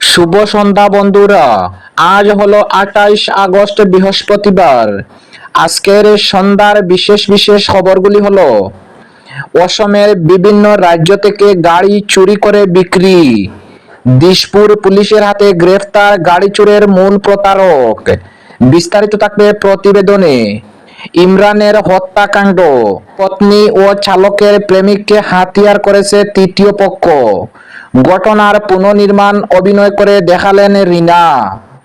শুভ সন্ধ্যা বন্ধুরা। আজ হলো আঠাইশ আগস্ট বৃহস্পতিবার। আজকের সন্ধ্যার বিশেষ বিশেষ খবরগুলি হলো, অসমের বিভিন্ন রাজ্য থেকে গাড়ি চুরি করে বিক্রি। দিশপুর পুলিশের হাতে গ্রেফতার গাড়ি চুরের মূল প্রতারক। বিস্তারিত থাকবে প্রতিবেদনে। ইমরানের হত্যাকাণ্ড। পত্নী ও চালকের প্রেমিককে হাতিয়ার করেছে তৃতীয় পক্ষ। ঘটনার পুনর্নির্মাণ অভিনয় করে দেখালেন রিনা।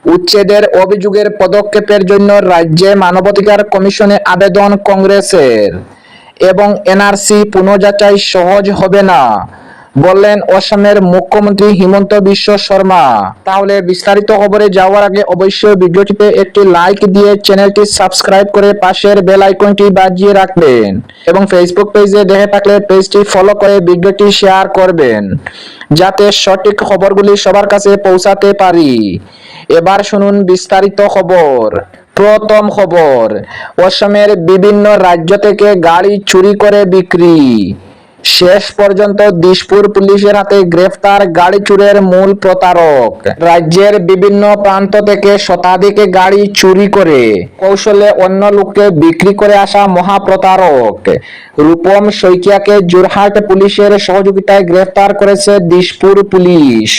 উচ্ছেদের অভিযোগের পদক্ষেপের জন্য রাজ্যে মানবাধিকার কমিশনে আবেদন কংগ্রেসের। এবং এনআরসি পুনর্যাচাই সহজ হবে না। বললেন অসমের মুখ্যমন্ত্রী হিমন্ত বিশ্ব শর্মা। তাহলে বিস্তারিত খবরে যাওয়ার আগে অবশ্যই ভিডিওটিতে একটি লাইক দিয়ে চ্যানেলটি সাবস্ক্রাইব করে পাশের বেল আইকনটি বাজিয়ে রাখবেন এবং ফেসবুক পেজে দেখে থাকলে পেজটি ফলো করে ভিডিওটি শেয়ার করবেন, যাতে সঠিক খবরগুলি সবার কাছে পৌঁছাতে পারি। এবার শুনুন বিস্তারিত খবর। প্রথম খবর অসমের বিভিন্ন রাজ্য থেকে গাড়ি চুরি করে বিক্রি। শেষ পর্যন্ত দিশপুর পুলিশের হাতে গ্রেফতার গাড়ি চুরের মূল প্রতারক। রাজ্যের বিভিন্ন প্রান্ত থেকে শতাধিক গাড়ি চুরি করে। কৌশলে অন্য লোককে বিক্রি করে আসা মহাপ্রতারক। রূপম শইকিয়াকে জোরহাট পুলিশের সহযোগিতায় গ্রেফতার করেছে দিশপুর পুলিশ।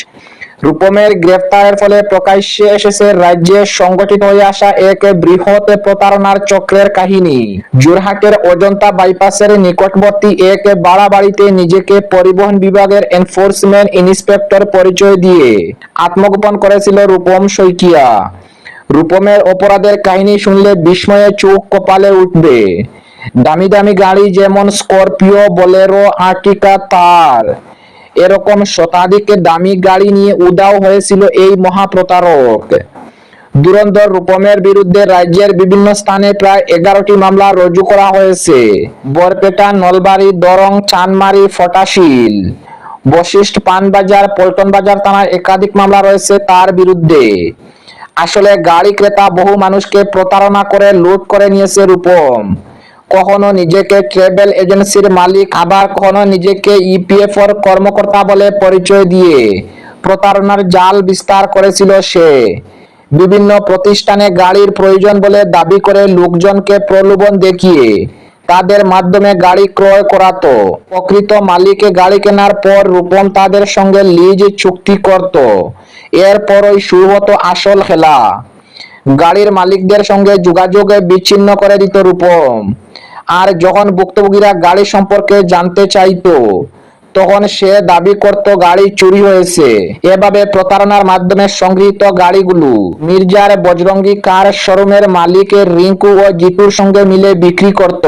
রূপমের গ্রেফতারের ফলে প্রকাশ্যে এসেছে রাজ্যে সংগঠিত হয়ে আসা এক বৃহৎ প্রতারণার চক্রের কাহিনী। জোরহাটের অজন্তা বাইপাসের নিকটবর্তী এক বাড়াবাড়িতে নিজেকে পরিবহন বিভাগের এনফোর্সমেন্ট ইন্সপেক্টর পরিচয় দিয়ে আত্মগোপন করেছিল রূপম শইকিয়া। রূপমের অপরাধের কাহিনী শুনলে বিস্ময়ে চোখ কপালে উঠবে। দামি দামি গাড়ি যেমন স্করপিও, বোলেরো, আর্টিকা, তার এরকম শতাধিক দামি গাড়ি নিয়ে উদাও হয়েছিল এই মহাপ্রতারক দুরন্তর রূপমের বিরুদ্ধে রাজ্যের বিভিন্ন স্থানে প্রায় এগারোটি মামলা রুজু করা হয়েছে। বরপেটা, নলবাড়ি, দরং, চানমারি, ফটাশিল। বশিষ্ঠ পানবাজার, পল্টন বাজার থানায় একাধিক মামলা রয়েছে তার বিরুদ্ধে। আসলে গাড়ি ক্রেতা বহু মানুষকে প্রতারণা করে লুট করে নিয়েছে রূপম। কখনো নিজেকে ট্রাভেল এজেন্সির মালিক, আবার কখনো নিজেকে ইপিএফ এর কর্মকর্তা বলে পরিচয় দিয়ে প্রতারণার জাল বিস্তার করেছিল সে। বিভিন্ন প্রতিষ্ঠানে গাড়ির প্রয়োজন বলে দাবি করে লোকজনকে প্রলোভন দেখিয়ে তাদের মাধ্যমে গাড়ি ক্রয় করাতো। প্রকৃত মালিকে গাড়ি কেনার পর রূপম তাদের সঙ্গে লিজ চুক্তি করত। এরপরই শুরু হতো আসল খেলা। গাড়ির মালিকদের সঙ্গে যোগাযোগে বিচ্ছিন্ন করে দিত রূপম। আর যখন ভুক্তভোগীরা গাড়ি সম্পর্কে জানতে চাইতো, তখন সে দাবি করত গাড়ি চুরি হয়েছে। এভাবে প্রতারণার মাধ্যমে সংগৃহীত গাড়িগুলো মির্জার বজরঙ্গি কার শোরুমের মালিকের রিঙ্কু ও জিতুর সঙ্গে মিলে বিক্রি করত।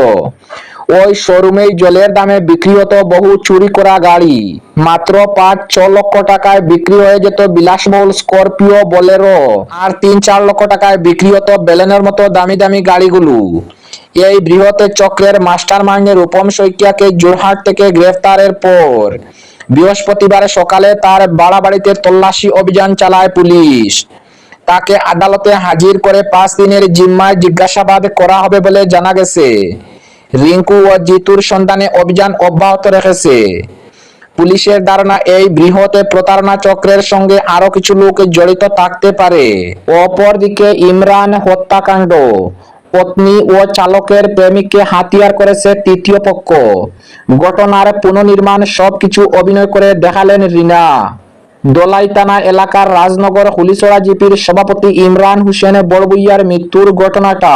ওই শোরুমেই জলের দামে বিক্রি হতো বহু চুরি করা গাড়ি। মাত্র পাঁচ, ছ লক্ষ টাকায় বিক্রি হয়ে যেত বিলাসবহুল স্করপিও বোলেরো। আর তিন, চার লক্ষ টাকায় বিক্রি হতো বেলেনের মতো দামি দামি গাড়িগুলো। এই বৃহৎ চক্রের মাস্টার মাইন্ড রূপম শইকিয়াকে জোরহাট থেকে গ্রেফতারের পর বৃহস্পতিবার সকালে তার বাড়াবাড়িতে তল্লাশি অভিযান চালায় পুলিশ। তাকে আদালতে হাজির করে পাঁচ দিনের জিম্মায় জিজ্ঞাসাবাদ করা হবে বলে জানা গেছে। রিঙ্কু ও জিতুর সন্ধানে অভিযান অব্যাহত রেখেছে। পুলিশের ধারণা, এই বৃহৎ প্রতারণা চক্রের সঙ্গে আরও কিছু লোক জড়িত থাকতে পারে। অপরদিকে ইমরান হত্যাকাণ্ড। পত্নী ও চালকের প্রেমিককে হাতিয়ার করেছে তৃতীয় পক্ষ। ঘটনার পুনর্নির্মাণ সবকিছু অভিনয় করে দেখালেন রিনা। দোলাইতানা এলাকার রাজনগর হুলিছড়া জিপির সভাপতি ইমরান হোসেন বড়বুইয়ার মৃত্যুর ঘটনাটা।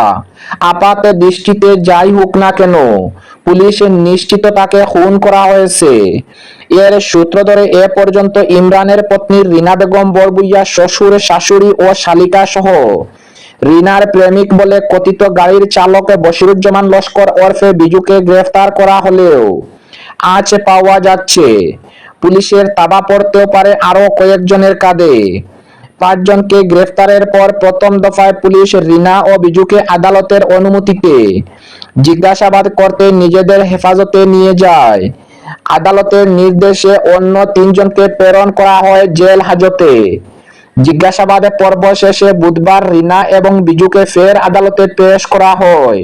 আপাত দৃষ্টিতে যাই হোক না কেন, পুলিশ নিশ্চিত তাকে খুন করা হয়েছে। এর সূত্র ধরে এ পর্যন্ত ইমরানের পত্নী রিনা বেগম, বড়বুইয়া, শ্বশুর, শাশুড়ি ও শালিকা সহ রিনার প্রেমিক বলে কথিত গাড়ির চালক বশিরুজ্জামান লস্কর ওরফে বিজুকে গ্রেফতার করা হলেও আজ পাওয়া যাচ্ছে। পুলিশের তাবা পড়তেও পারে আরও কয়েকজনের কাঁধে। পাঁচজনকে গ্রেফতারের পর প্রথম দফায় পুলিশ রিনা ও বিজুকে আদালতের অনুমতিতে জিজ্ঞাসাবাদ করতে নিজেদের হেফাজতে নিয়ে যায়। আদালতের নির্দেশে অন্য তিনজনকে প্রেরণ করা হয় জেল হাজতে। জিজ্ঞাসাবাদ পর্ব শেষে বুধবার রিনা এবং বিজুকে ফের আদালতে পেশ করা হয়।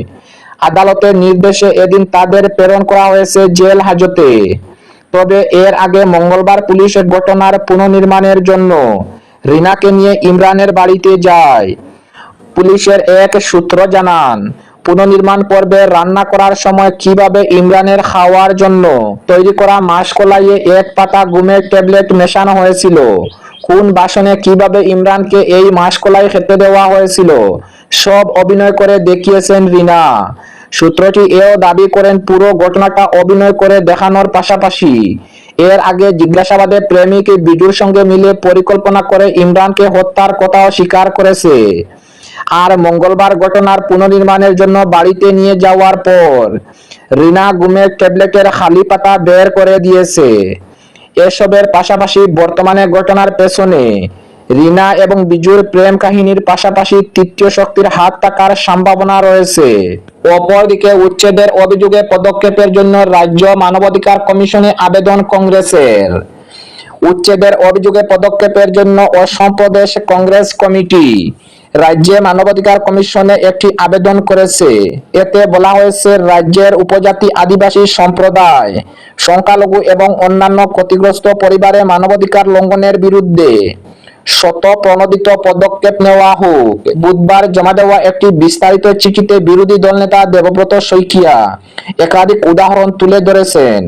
আদালতের নির্দেশে এদিন তাদের প্রেরণ করা হয়েছে জেল হাজতে। তবে এর আগে মঙ্গলবার পুলিশ ঘটনার পুনর্নির্মাণের জন্য রিনাকে নিয়ে ইমরানের বাড়িতে যায়। পুলিশের এক সূত্র জানান, পুনর্নির্মাণ পর্বে রান্না করার সময় কীভাবে ইমরানের খাওয়ার জন্য তৈরি করা মাসকলাইয়ে এক পাতা গুমের ট্যাবলেট মেশানো হয়েছিল কোন বাসনে কীভাবে ইমরানকে এই মাসকলাই খেতে দেওয়া হয়েছিল? সব অভিনয় করে দেখিয়েছেন রিনা। সূত্রটি এও দাবি করেন, পুরো ঘটনাটা অভিনয় করে দেখানোর পাশাপাশি। এর আগে জিজ্ঞাসাবাদে প্রেমিক বিজুর সঙ্গে মিলে পরিকল্পনা করে ইমরানকে হত্যার কথাও স্বীকার করেছে। আর মঙ্গলবার ঘটনার পুনর্নির্মাণের জন্য বাড়িতে নিয়ে যাওয়ার পর, রিনা গুমের ট্যাবলেটের খালি পাতা বের করে দিয়েছে। এসবের পাশাপাশি বর্তমানে ঘটনার পেছনে রিনা এবং বিজুর প্রেম কাহিনীর পাশাপাশি তৃতীয় শক্তির হাত থাকার সম্ভাবনা রয়েছে। অপরদিকে উচ্ছেদের অভিযোগে পদক্ষেপের জন্য রাজ্য মানবাধিকার কমিশনে আবেদন কংগ্রেসের। উচ্ছেদের অভিযোগে পদক্ষেপের জন্য অসম প্রদেশ কংগ্রেস কমিটি রাজ্যে মানবাধিকার কমিশনে একটি আবেদন করেছে। এতে বলা হয়েছে, রাজ্যের উপজাতি আদিবাসী সম্প্রদায়, সংখ্যালঘু এবং অন্যান্য ক্ষতিগ্রস্ত পরিবারে মানবাধিকার লঙ্ঘনের বিরুদ্ধে শত প্রণোদিত পদক্ষেপ নেওয়া হোক। বুধবার জমা দেওয়া একটি বিস্তারিত চিঠিতে বিরোধী দলনেতা দেবব্রত শইকিয়া একাধিক উদাহরণ তুলে ধরেছেন,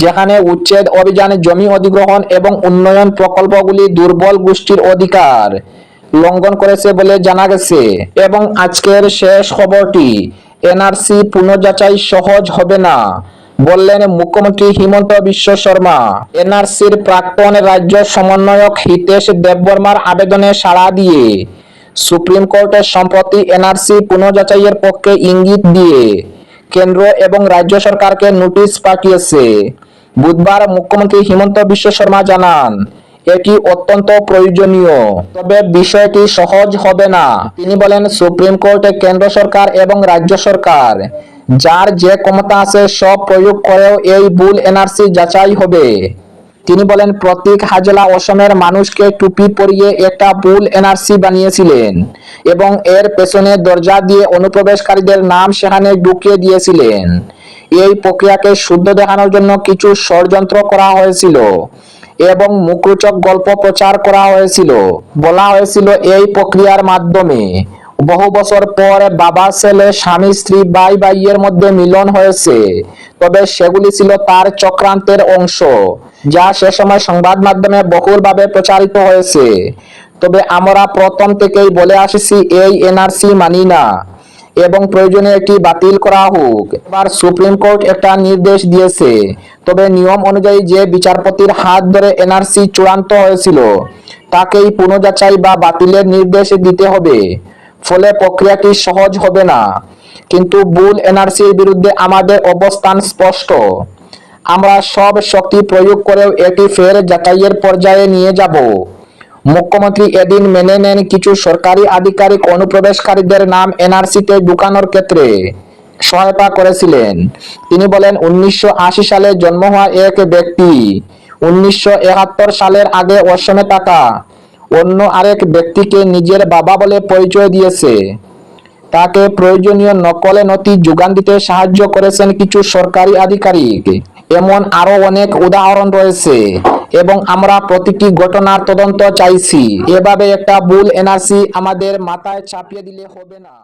যেখানে উচ্ছেদ অভিযান, জমি অধিগ্রহণ এবং উন্নয়ন প্রকল্পগুলি দুর্বল গোষ্ঠীর অধিকার লঙ্ঘন করেছে বলে জানা গেছে। এবং আজকের শেষ খবরটি, এনআরসি পুনর্যাচাই সহজ হবে না, বললেন মুখ্যমন্ত্রী হিমন্ত বিশ্ব শর্মা। এনআরসির প্রাক্তন রাজ্য সমন্বয়ক হিতেশ দেববর্মার আবেদনে সাড়া দিয়ে, সুপ্রিম কোর্টে সম্প্রতি এনআরসি পুনর্যাচাইয়ের পক্ষে ইঙ্গিত দিয়ে, কেন্দ্র এবং রাজ্য সরকারকে নোটিশ পাঠিয়েছে। বুধবার মুখ্যমন্ত্রী হিমন্ত বিশ্ব শর্মা জানান এটি অত্যন্ত প্রয়োজনীয়? তবে বিষয়টি সহজ হবে না। তিনি বলেন, সুপ্রিম কোর্টে কেন্দ্র সরকার এবং রাজ্য সরকার, যার যে ক্ষমতা আছে সব প্রয়োগ করেও এই ভুল এনআরসি যাচাই হবে। তিনি বলেন, প্রতীক হাজেলা অসমের মানুষকে টুপি পরিয়ে একটা ভুল এনআরসি বানিয়েছিলেন এবং এর পেছনে দরজা দিয়ে অনুপ্রবেশকারীদের নাম সেখানে ঢুকিয়ে দিয়েছিলেন। এই প্রক্রিয়াকে শুদ্ধ দেখানোর জন্য কিছু ষড়যন্ত্র করা হয়েছিল। এবং মুখরোচক গল্প প্রচার করা হয়েছিল। বলা হয়েছিল এই প্রক্রিয়ার মাধ্যমে। বহু বছর পর বাবা, ছেলে, স্বামী, স্ত্রী, ভাই, ভাইয়ের মধ্যে মিলন হয়েছে। তবে সেগুলি ছিল তার চক্রান্তের অংশ, যা সে সময় সংবাদ মাধ্যমে বহুলভাবে প্রচারিত হয়েছে। তবে আমরা প্রথম থেকেই বলে আসছি, এই এনআরসি মানি না। এবং প্রয়োজনে এটি বাতিল করা হোক। এবার সুপ্রিম কোর্ট একটা নির্দেশ দিয়েছে। তবে নিয়ম অনুযায়ী যে বিচারপতির হাত ধরে এনআরসি চূড়ান্ত হয়েছিল, তাকেই পুনর্যাচাই বা বাতিলের নির্দেশ দিতে হবে। ফলে প্রক্রিয়াটি সহজ হবে না। কিন্তু বুল এনআরসির বিরুদ্ধে আমাদের অবস্থান স্পষ্ট। আমরা সব শক্তি প্রয়োগ করেও এটি ফের যাচাইয়ের পর্যায়ে নিয়ে যাব। মুখ্যমন্ত্রী এদিন মেনে নেন কিছু সরকারি আধিকারিক অনুপ্রবেশকারীদের নাম এনআরসিতে ঢুকানোর ক্ষেত্রে সহায়তা করেছিলেন। তিনি বলেন, উনিশশো আশি সালে জন্ম হওয়া এক ব্যক্তি, উনিশশো একাত্তর সালের আগে অসমে থাকা, অন্য আরেক ব্যক্তিকে নিজের বাবা বলে পরিচয় দিয়েছে। তাকে প্রয়োজনীয় নকলে নথি যোগান দিতে সাহায্য করেছেন কিছু সরকারি আধিকারিক। এমন আরও অনেক উদাহরণ রয়েছে। এবং আমরা প্রতিটি ঘটনার তদন্ত চাইছি। এভাবে একটা ভুল এনআরসি আমাদের মাথায় চাপিয়ে দিলে হবে না।